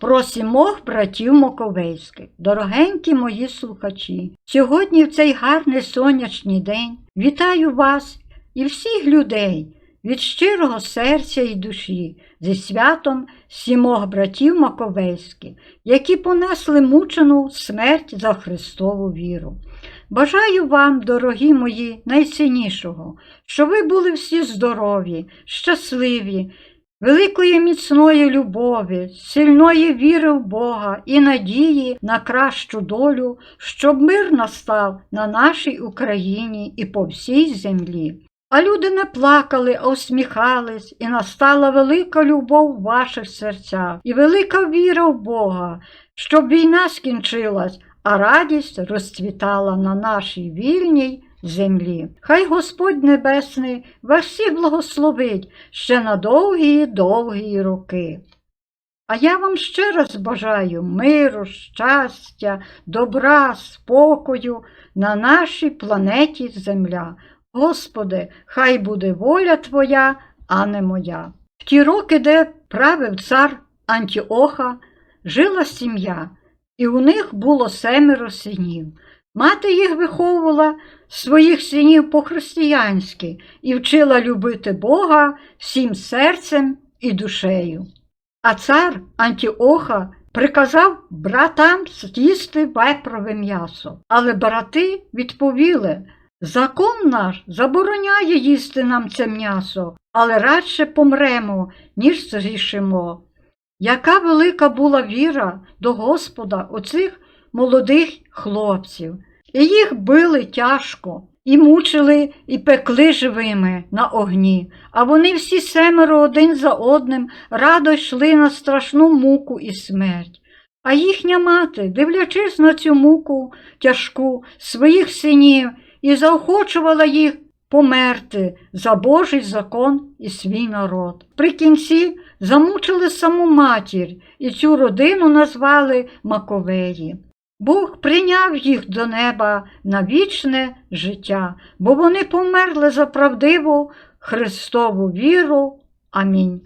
Про братів Моковейських, дорогенькі мої слухачі, сьогодні в цей гарний сонячний день вітаю вас і всіх людей від щирого серця і душі зі святом сімох братів Маковейських, які понесли мучену смерть за Христову віру. Бажаю вам, дорогі мої, найціннішого, щоб ви були всі здорові, щасливі, великої міцної любові, сильної віри в Бога і надії на кращу долю, щоб мир настав на нашій Україні і по всій землі. А люди не плакали, а усміхались, і настала велика любов в ваших серцях, і велика віра в Бога, щоб війна скінчилась, а радість розцвітала на нашій вільній землі. Хай Господь Небесний вас всіх благословить ще на довгі довгі роки. А я вам ще раз бажаю миру, щастя, добра, спокою на нашій планеті Земля. Господи, хай буде воля Твоя, а не моя. В ті роки, де правив цар Антіоха, жила сім'я, і у них було семеро синів. Мати їх виховувала своїх синів по-християнськи і вчила любити Бога всім серцем і душею. А цар Антіоха приказав братам з'їсти вепрове м'ясо. Але брати відповіли, закон наш забороняє їсти нам це м'ясо, але радше помремо, ніж зрішимо. Яка велика була віра до Господа оцих молодих хлопців. І їх били тяжко, і мучили, і пекли живими на огні, а вони всі семеро один за одним радо йшли на страшну муку і смерть. А їхня мати, дивлячись на цю муку тяжку своїх синів, і заохочувала їх померти за Божий закон і свій народ. При кінці замучили саму матір, і цю родину назвали Маковеї. Бог прийняв їх до неба на вічне життя, бо вони померли за правдиву Христову віру. Амінь.